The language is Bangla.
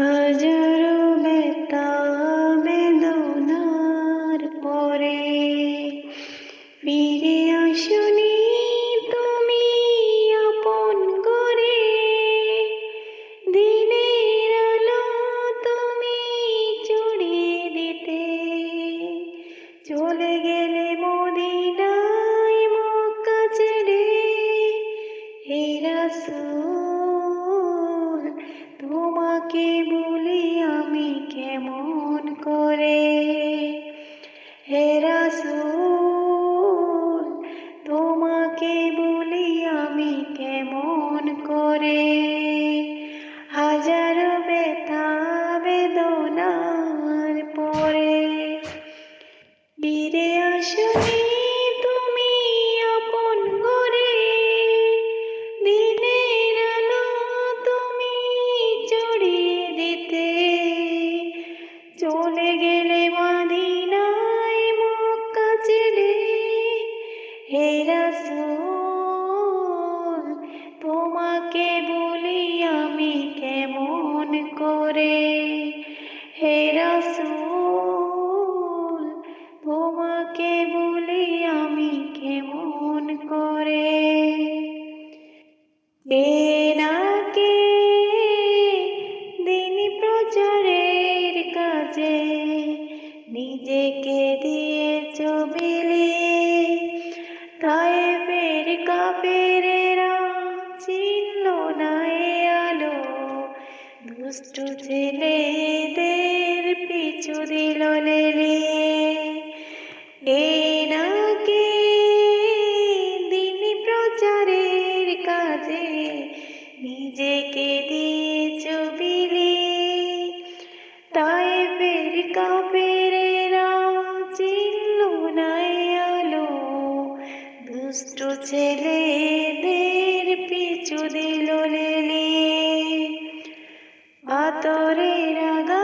হাজারো ব্যথা বেদনার পরে ফিরে আসনি তুমি আপন করে। দিনের আলো তুমি চড়িয়ে দিতে। চলে গেলে মদিনায় মক্কা ছেড়ে। হে রাসূল তোমাকে বলি আমি কেমন করে? হে রাসূল তোমাকে বলি আমি কেমন করে? হে রসুল তোমাকে বলি আমি কেমন করে? কে দুষ্টু ছেলেদের পিছু দিল রে। কে না কে দিন প্রচারের কাজে নিজেকে দিয়েছ আতরের আগা